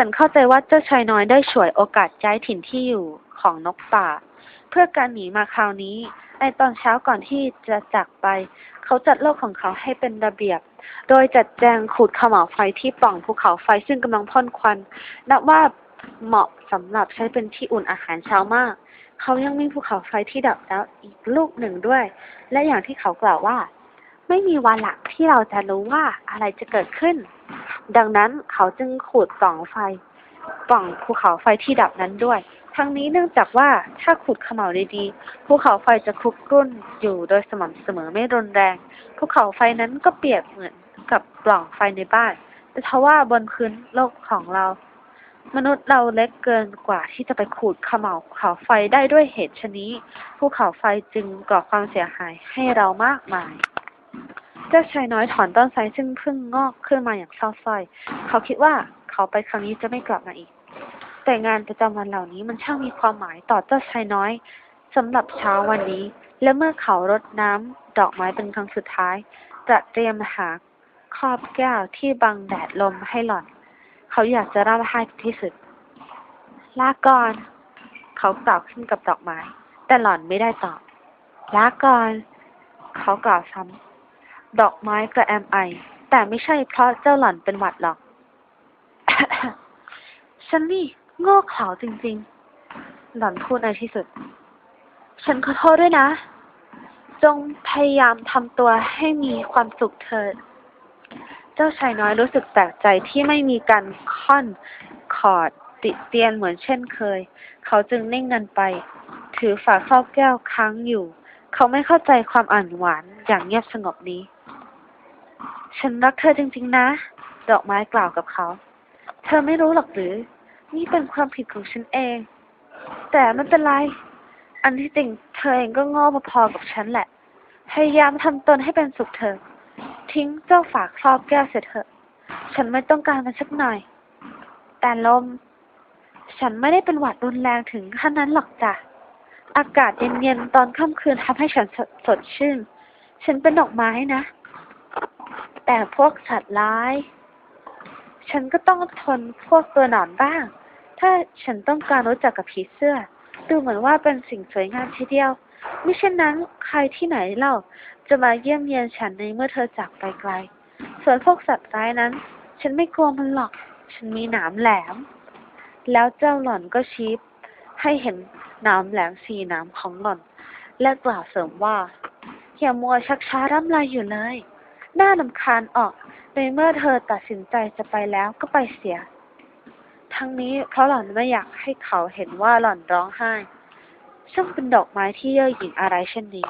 ฉันเข้าใจว่าเจ้าชายน้อยได้ฉวยโอกาสย้ายถิ่นที่อยู่ของนกป่า เพื่อการหนีมาคราวนี้ ในตอนเช้าก่อนที่จะจากไป เขาจัดโลกของเขาให้เป็นระเบียบ โดยจัดแจงขูดขม่าไฟที่ปล่องภูเขาไฟซึ่งกำลังพ่นควัน นับว่าเหมาะสำหรับใช้เป็นที่อุ่นอาหารเช้ามาก เขายังมีภูเขาไฟที่ดับแล้วอีกลูกหนึ่งด้วย และอย่างที่เขากล่าวว่า ไม่มีวันหละที่เราจะรู้ว่าอะไรจะเกิดขึ้น ดังนั้นเขาจึงขูดปล่องไฟ ปล่องภูเขาไฟที่ดับนั้นด้วย ทั้งนี้เนื่องจากว่าถ้าขุดเขม่าวดีๆภูเขาไฟจะคลุกรุ่นอยู่โดยสม่ำเสมอไม่รุนแรงภูเขาไฟนั้นก็เปรียบเหมือนกับปล่องไฟในบ้านแต่ทว่าบนพื้นโลกของเรา มนุษย์เราเล็กเกินกว่าที่จะไปขูดเขม่าภูเขาไฟได้ด้วยเหตุชะนี้ภูเขาไฟจึงก่อความเสียหายให้เรามากมาย เจ้าชายน้อยถอนต้นไทรซึ่งเพิ่งงอกขึ้นมาอย่างเศร้าสร้อย เขาคิดว่าเขาไปครั้งนี้จะไม่กลับมาอีก แต่งานประจำวันเหล่านี้มันช่างมีความหมายต่อเจ้าชายน้อยสำหรับเช้าวันนี้ และเมื่อเขารดน้ำดอกไม้เป็นครั้งสุดท้ายจะเตรียมหาครอบแก้วที่บังแดดลมให้หล่อน เขาอยากจะร่ำไห้ที่สุด ลาก่อน เขากล่าวขึ้นกับดอกไม้ แต่หล่อนไม่ได้ตอบ ลาก่อน เขากล่าวซ้ำ ดอกไม้กระแอมไอ แต่ไม่ใช่เพราะเจ้าหล่อนเป็นหวัดหรอก ฉันนี่โง่เขลาจริง ๆ หล่อนพูดในที่สุด ฉันขอโทษด้วยนะ จงพยายามทำตัวให้มีความสุขเถิด เจ้าชายน้อยรู้สึกแปลกใจที่ไม่มีการค่อนขอดติเตียนเหมือนเช่นเคย เขาจึงนิ่งเงินไป ถือฝาครอบแก้วค้างอยู่ เขาไม่เข้าใจความอ่อนหวานอย่างเงียบสงบนี้ ฉันรักเธอจริง ๆ นะ ดอกไม้กล่าวกับเขา เธอไม่รู้หรอกหรือ นี่เป็นความผิดของฉันเอง แต่ไม่เป็นไร อันที่จริงเธอเองก็โง่พอๆกับฉันแหละ พยายามทำตนให้เป็นสุขเถอะทิ้งเจ้าฝาครอบแก้วเสียเถอะ ฉันไม่ต้องการมันสักหน่อย แต่ลม ฉันไม่ได้เป็นหวัดรุนแรงถึงขั้นนั้นหรอกจ้ะ อากาศเย็นๆตอนค่ำคืนทำให้ฉันสสดชื่น ฉันเป็นดอกไม้นะ แต่พวกสัตว์ร้าย ฉันก็ต้องทนพวกตัวหนอนบ้าง ถ้าฉันต้องการรู้จักกับผีเสื้อ ดูเหมือนว่าเป็นสิ่งสวยงามทีเดียวไม่เช่นนั้นใครที่ไหนเล่าจะมาเยี่ยมเยียนฉันในเมื่อเธอจากไปไกล ส่วนพวกสัตว์ร้ายนั้น ฉันไม่กลัวมันหรอก ฉันมีหนามแหลม แล้วเจ้าหล่อนก็ชี้ให้เห็นหนามแหลมสี่หนามของหล่อน และกล่าวเสริมว่าอย่ามัวชักช้าร่ำไรอยู่เลย น่าลำคาญออกในเมื่อเธอตัดสินใจจะไปแล้วก็ไปเสีย ทั้งนี้เพราะหล่อนไม่อยากให้เขาเห็นว่าหล่อนร้องไห้ ซึ่งเป็นดอกไม้ที่เย่อหยิ่งอะไรเช่นนี้